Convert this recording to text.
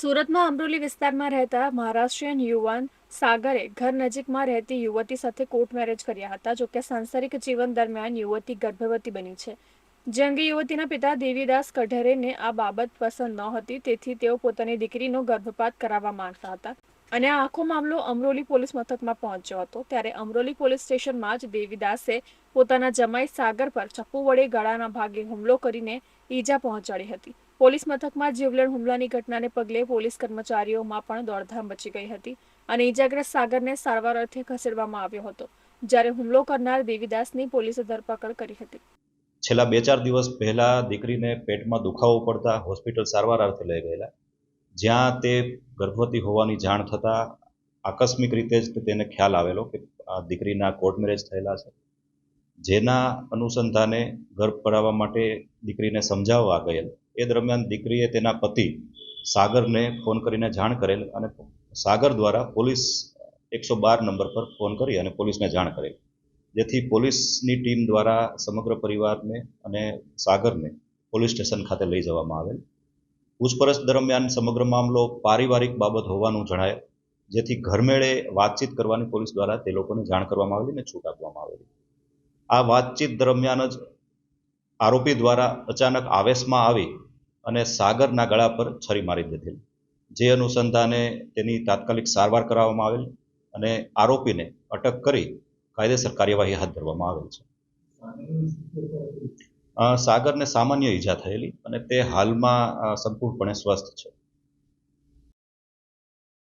સુરતમાં અમરોલી વિસ્તારમાં રહેતા મહારાષ્ટ્રીયન યુવાન સાગરે ઘર નજીકમાં રહેતી યુવતી સાથે કોર્ટ મેરેજ કર્યા હતા જોકે સાંસારિક જીવન દરમિયાન યુવતી ગર્ભવતી બની છે. જે યુવતીના પિતા દેવીદાસ કઢેરેને આ બાબત પસંદ ન હતી, તેથી તેઓ પોતાની દીકરીનો ગર્ભપાત કરાવવા માંગતા હતા અને આ આખો મામલો અમરોલી પોલીસ મથકમાં પહોંચ્યો હતો. ત્યારે અમરોલી પોલીસ સ્ટેશનમાં જ દેવીદાસે પોતાના જમાઈ સાગર પર ચપ્પુ વડે ગળાના ભાગે હુમલો કરીને ઈજા પહોંચાડી હતી. પોલીસ મથકમાં જીવલેણ હુમલાની ઘટનાને પગલે પોલીસ કર્મચારીઓમાં પણ દોડધામ મચી ગઈ હતી અને ઇજાગ્રસ્ત સાગરને સારવાર અર્થે ખસેડવામાં આવ્યો હતો, જ્યારે હુમલો કરનાર દેવીદાસની પોલીસે ધરપકડ કરી હતી. છેલ્લા બે ચાર દિવસ પહેલા દીકરીને પેટમાં દુખાવો પડતા હોસ્પિટલ સારવાર અર્થે લઈ ગયેલા, જ્યાં તે ગર્ભવતી હોવાની જાણ થતાં આકસ્મિક રીતે જ તેને ખ્યાલ આવેલો કે આ દીકરીના કોર્ટ મેરેજ થયેલા છે. જેના અનુસંધાને ગર્ભ કરાવવા માટે દીકરીને સમજાવવા ગયેલ એ દરમિયાન દીકરીએ તેના પતિ સાગરને ફોન કરીને જાણ કરેલ અને સાગર દ્વારા પોલીસ એકસો બાર નંબર પર ફોન કરી અને પોલીસને જાણ કરેલ. જેથી પોલીસની ટીમ દ્વારા સમગ્ર પરિવારને અને સાગરને પોલીસ સ્ટેશન ખાતે લઈ જવામાં આવેલ. પૂછપરછ દરમિયાન સમગ્ર મામલો પારિવારિક બાબત હોવાનું જણાય, જેથી ઘરમેળે વાતચીત કરવાની પોલીસ દ્વારા તે લોકોને જાણ કરવામાં આવેલી અને છૂટ આપવામાં આવેલી. આ વાતચીત દરમિયાન જ આરોપી દ્વારા અચાનક આવેશમાં આવી અને સાગરના ગળા પર છરી મારી દીધેલ. જે અનુસંધાને તેની તાત્કાલિક સારવાર કરાવવામાં આવેલ અને આરોપીને અટક કરી કાયદેસર કાર્યવાહી હાથ ધરવામાં આવેલ છે. સાગરને સામાન્ય ઈજા થયેલી અને તે હાલમાં સંપૂર્ણપણે સ્વસ્થ છે.